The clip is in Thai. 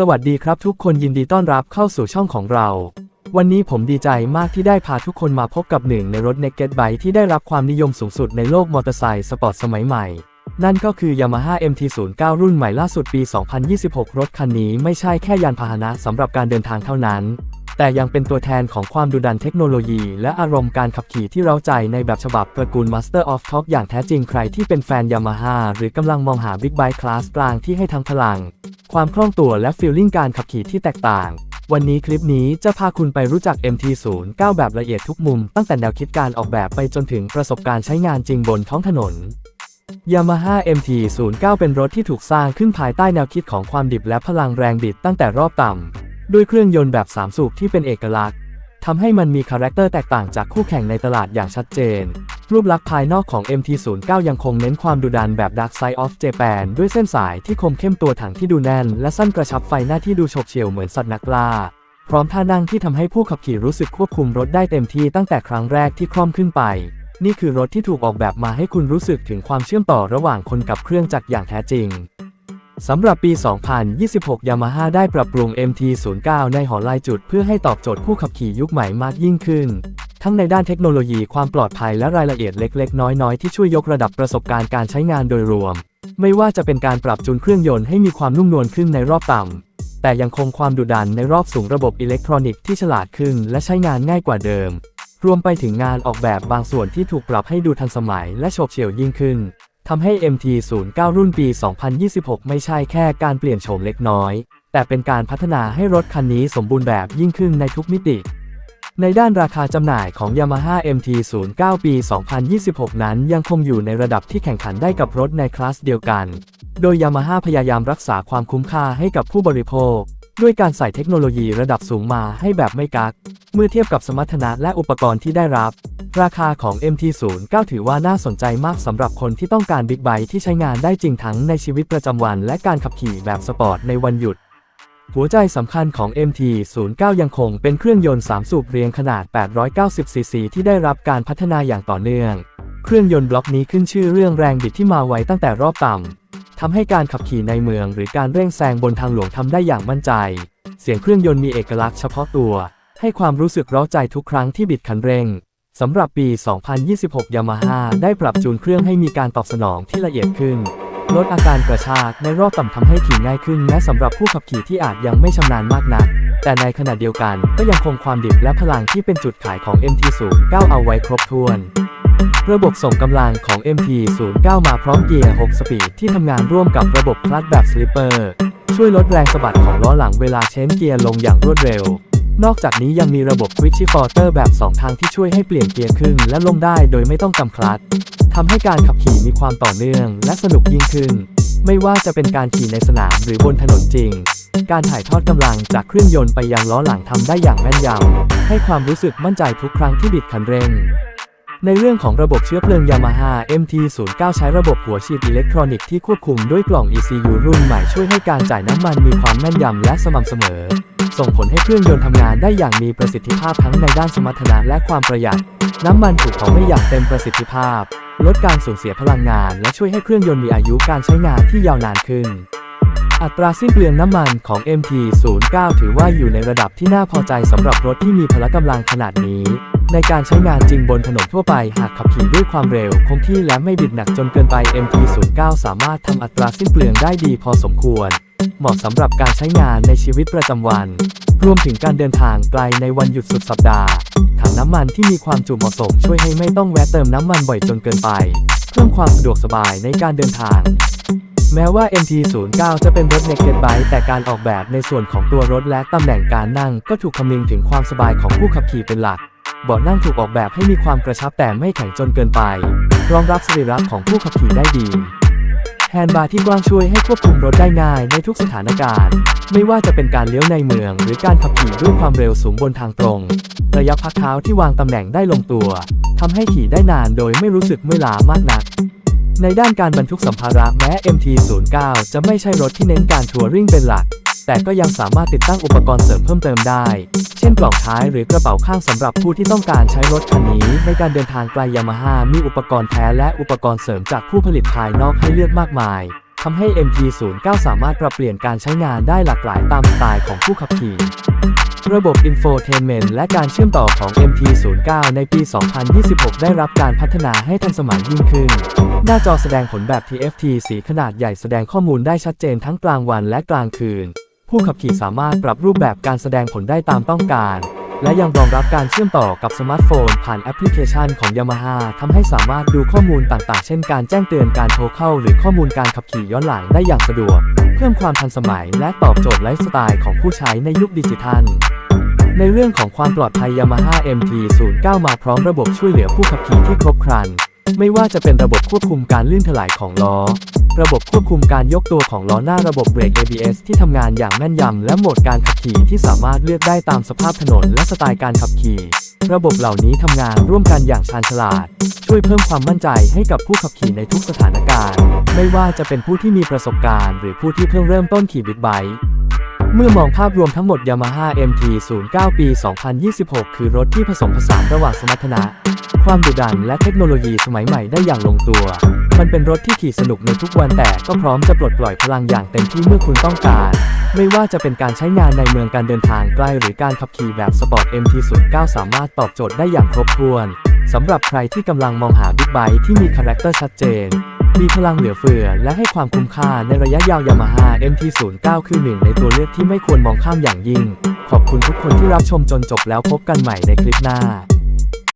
สวัสดีครับทุกคนยินดีต้อนรับเข้าสู่ช่องของเรา วันนี้ผมดีใจมากที่ได้พาทุกคนมาพบกับหนึ่งในรถ Naked Bike ที่ได้รับความนิยมสูงสุดในโลกมอเตอร์ไซค์สปอร์ตสมัยใหม่ นั่นก็คือ Yamaha MT-09 รุ่นใหม่ล่าสุดปี 2026 รถคันนี้ไม่ใช่แค่ยานพาหนะสำหรับการเดินทางเท่านั้น แต่ยังเป็นตัวแทนของความดุดันเทคโนโลยี และอารมณ์การขับขี่ที่เร้าใจในแบบฉบับตระกูล Master of Torque อย่างแท้จริงใครที่เป็นแฟน Yamaha หรือกำลังมองหา Big Bike คลาสกลางที่ให้ทั้งพลัง ความคล่องตัวและฟีลลิ่งการขับขี่ที่แตกต่างวันนี้คลิปนี้จะพาคุณไปรู้จัก MT09 แบบละเอียดทุกมุม ตั้งแต่แนวคิดการออกแบบไปจนถึงประสบการณ์ใช้งานจริงบนท้องถนน Yamaha MT09 เป็นรถที่ถูกสร้างขึ้นภายใต้แนวคิดของความดิบและพลังแรงบิดตั้งแต่รอบต่ำ ด้วยเครื่องยนต์แบบ3สูบที่เป็นเอกลักษณ์ทำให้มันมีคาแรคเตอร์แตกต่างจากคู่แข่งในตลาดอย่างชัดเจน รูปลักษณ์ภายนอกของ MT09 ยังคงเน้นความดุดันแบบ Dark Side of Japan ด้วยเส้นสายที่คมเข้มตัวถังที่ดูแน่น และสั้นกระชับไฟหน้าที่ดูฉบเฉี่ยวเหมือนสัตว์นักล่า พร้อมท่านั่งที่ทำให้ผู้ขับขี่รู้สึกควบคุมรถได้เต็มที่ตั้งแต่ครั้งแรกที่คล่อมขึ้นไป นี่คือรถที่ถูกออกแบบมาให้คุณรู้สึกถึงความเชื่อมต่อระหว่างคนกับเครื่องจักรอย่างแท้จริง สำหรับปี 2026 Yamaha ได้ปรับปรุง MT09 ในหอลายจุดเพื่อให้ตอบโจทย์ผู้ขับขี่ยุคใหม่มากยิ่งขึ้น ทั้งในด้านเทคโนโลยีความปลอดภัยและรายละเอียดเล็ก ๆ น้อย ๆ ที่ช่วยยกระดับประสบการณ์การใช้งานโดยรวม ไม่ว่าจะเป็นการปรับจูนเครื่องยนต์ให้มีความนุ่มนวลขึ้นในรอบต่ำ แต่ยังคงความดุดันในรอบสูงระบบอิเล็กทรอนิกส์ที่ฉลาดขึ้นและใช้งานง่ายกว่าเดิม รวมไปถึงงานออกแบบบางส่วนที่ถูกปรับให้ดูทันสมัยและโฉบเฉี่ยวยิ่งขึ้น ทำให้ MT09 รุ่นปี 2026 ไม่ใช่แค่การเปลี่ยนโฉมเล็กน้อย แต่เป็นการพัฒนาให้รถคันนี้สมบูรณ์แบบยิ่งขึ้นในทุกมิติ ในด้านราคาจำหน่ายของ Yamaha MT09 ปี 2026 นั้นยังคงอยู่ในระดับที่แข่งขันได้กับรถในคลาสเดียวกัน โดย Yamaha พยายามรักษาความคุ้มค่าให้กับผู้บริโภค ด้วยการใส่เทคโนโลยีระดับสูงมาให้แบบไม่กัก เมื่อเทียบกับสมรรถนะและอุปกรณ์ที่ได้รับ ราคาของ MT09 ถือว่าน่าสนใจมากสำหรับคนที่ต้องการบิ๊กไบค์ที่ใช้งานได้จริงทั้งในชีวิตประจำวัน และการขับขี่แบบสปอร์ตในวันหยุด หัวใจสำคัญของ MT09 ยังคงเป็นเครื่องยนต์ 3 สูบเรียงขนาด 890 ซีซีที่ได้รับการพัฒนาอย่างต่อเนื่อง เครื่องยนต์บล็อกนี้ขึ้นชื่อเรื่องแรงบิดที่มาไวตั้งแต่รอบต่ำ ทำให้การขับขี่ในเมืองหรือการเร่งแซงบนทางหลวงทำได้อย่างมั่นใจ เสียงเครื่องยนต์มีเอกลักษณ์เฉพาะตัว ให้ความรู้สึกร้าใจทุกครั้งที่บิดคันเร่งสำหรับปี 2026 Yamaha ได้ปรับจูนเครื่องให้มีการตอบสนองที่ละเอียดขึ้น ลดอาการกระชากในรอบต่ำทำให้ขี่ง่ายขึ้นแม้สำหรับผู้ขับขี่ที่อาจยังไม่ชำนาญมากนัก แต่ในขณะเดียวกันก็ยังคงความดิบและพลังที่เป็นจุดขายของ MT09 เอาไว้ครบถ้วน ระบบส่งกำลังของ MT09 มาพร้อมเกียร์ 6 สปีดที่ทำงานร่วมกับระบบคลัตช์แบบสลิปเปอร์ ช่วยลดแรงสะบัดของล้อหลังเวลาเชนเกียร์ลงอย่างรวดเร็ว นอกจากนี้ยังมีระบบ Quick Shift Order แบบ 2 ทางที่ช่วยให้เปลี่ยนเกียร์ขึ้นและลงได้โดยไม่ต้องกำคลัตช์ทำให้การขับขี่มีความต่อเนื่องและสนุกยิ่งขึ้น ไม่ว่าจะเป็นการขี่ในสนามหรือบนถนนจริง การถ่ายทอดกำลังจากเครื่องยนต์ไปยังล้อหลังทำได้อย่างแม่นยำให้ความรู้สึกมั่นใจทุกครั้งที่บิดคันเร่ง ในเรื่องของระบบเชื้อเพลิง Yamaha MT09 ใช้ระบบหัวฉีดอิเล็กทรอนิกส์ที่ควบคุมด้วยกล่อง ECU รุ่นใหม่ช่วยให้การจ่ายน้ำมันมีความแม่นยำและสม่ำเสมอ ส่งผลให้เครื่องยนต์ทำงานได้อย่างมีประสิทธิภาพทั้งในด้านสมรรถนะและความประหยัด น้ำมันถูกเผาไม่อย่างเต็มประสิทธิภาพ ลดการสูญเสียพลังงาน และช่วยให้เครื่องยนต์มีอายุการใช้งานที่ยาวนานขึ้นอัตราสิ้นเปลืองน้ำมันของ MT09 ถือว่าอยู่ในระดับที่น่าพอใจสำหรับรถที่มีพละกำลังขนาดนี้ ในการใช้งานจริงบนถนนทั่วไป หากขับขี่ด้วยความเร็ว คงที่และไม่บิดหนักจนเกินไป MT09 สามารถทำอัตราสิ้นเปลืองได้ดีพอสมควร เหมาะสำหรับการใช้งานในชีวิตประจำวัน รวมถึงการเดินทางไกลในวันหยุดสุดสัปดาห์ถังน้ำมันที่มีความจุเหมาะสมช่วยให้ไม่ต้องแวะเติมน้ำมันบ่อยจนเกินไป เพิ่มความสะดวกสบายในการเดินทางแม้ว่า MT09 จะเป็นรถ Naked Bike แต่การออกแบบในส่วนของตัวรถและตำแหน่งการนั่งก็ถูกคำนึงถึงความสบายของผู้ขับขี่เป็นหลัก เบาะนั่งถูกออกแบบให้มีความกระชับแต่ไม่แข็งจนเกินไป รองรับสรีระของผู้ขับขี่ได้ดี แฮนด์บาร์ที่กว้างช่วยให้ควบคุมรถได้ง่ายในทุกสถานการณ์ ไม่ว่าจะเป็นการเลี้ยวในเมือง หรือการขับขี่ด้วยความเร็วสูงบนทางตรง ระยะพักเท้าที่วางตำแหน่งได้ลงตัวทำให้ขี่ได้นานโดยไม่รู้สึกเมื่อยล้ามากนักในด้านการบรรทุกสัมภาระแม้ MT09 จะไม่ใช่รถที่เน้นการทัวริงเป็นหลัก แต่ก็ยังสามารถติดตั้งอุปกรณ์เสริมเพิ่มเติมได้ เช่นกล่องท้ายหรือกระเป๋าข้างสำหรับผู้ที่ต้องการใช้รถคันนี้ ในการเดินทางไกลยามาฮ่ามีอุปกรณ์แท้และอุปกรณ์เสริมจากผู้ผลิตภายนอกให้เลือกมากมายทำให้ MT09 สามารถปรับเปลี่ยนการใช้งานได้หลากหลายตามสไตล์ของผู้ขับขี่ ระบบ Infotainment และการเชื่อมต่อของ MT09 ในปี 2026 ได้รับการพัฒนาให้ทันสมัยยิ่งขึ้น หน้าจอแสดงผลแบบ TFT สีขนาดใหญ่แสดงข้อมูลได้ชัดเจนทั้งกลางวันและกลางคืน ผู้ขับขี่สามารถปรับรูปแบบการแสดงผลได้ตามต้องการ และยังรองรับการเชื่อมต่อกับสมาร์ทโฟน ผ่านแอปพลิเคชันของ Yamaha ทำให้สามารถดูข้อมูลต่างๆ เช่นการแจ้งเตือนการโทรเข้า หรือข้อมูลการขับขี่ย้อนหลังได้อย่างสะดวก เพิ่มความทันสมัยและตอบโจทย์ไลฟ์สไตล์ของผู้ใช้ในยุคดิจิทัลในเรื่องของความปลอดภัย Yamaha MT09 มาพร้อมระบบช่วยเหลือผู้ขับขี่ที่ครบครัน ไม่ว่าจะเป็นระบบควบคุมการลื่นถลายของล้อ ระบบควบคุมการยกตัวของล้อหน้าระบบเบรก ABS ที่ทำงานอย่างแม่นยำและโหมดการขับขี่ที่สามารถเลือกได้ตามสภาพถนนและสไตล์การขับขี่ ระบบเหล่านี้ทำงานร่วมกันอย่างชาญฉลาด ช่วยเพิ่มความมั่นใจให้กับผู้ขับขี่ในทุกสถานการณ์ ไม่ว่าจะเป็นผู้ที่มีประสบการณ์ หรือผู้ที่เพิ่งเริ่มต้นขี่บิ๊กไบค์เมื่อมองภาพรวมทั้งหมด Yamaha MT09 ปี 2026 คือรถที่ผสมผสานระหว่างสมรรถนะ ความดุดันและเทคโนโลยีสมัยใหม่ได้อย่างลงตัว มันเป็นรถที่ขี่สนุกในทุกวันแต่ก็พร้อมจะปลดปล่อยพลังอย่างเต็มที่เมื่อคุณต้องการ ไม่ว่าจะเป็นการใช้งานในเมืองการเดินทางใกล้หรือการขับขี่แบบสปอร์ต MT09 สามารถตอบโจทย์ได้อย่างครบถ้วนสำหรับใครที่กำลังมองหาบิ๊กไบค์ที่มีคาแรคเตอร์ชัดเจน มีพลังเหลือเฟือและให้ความคุ้มค่าในระยะยาว Yamaha MT09 คือหนึ่งในตัวเลือกที่ไม่ควรมองข้ามอย่างยิ่ง ขอบคุณทุกคนที่รับชมจนจบแล้วพบกันใหม่ในคลิปหน้า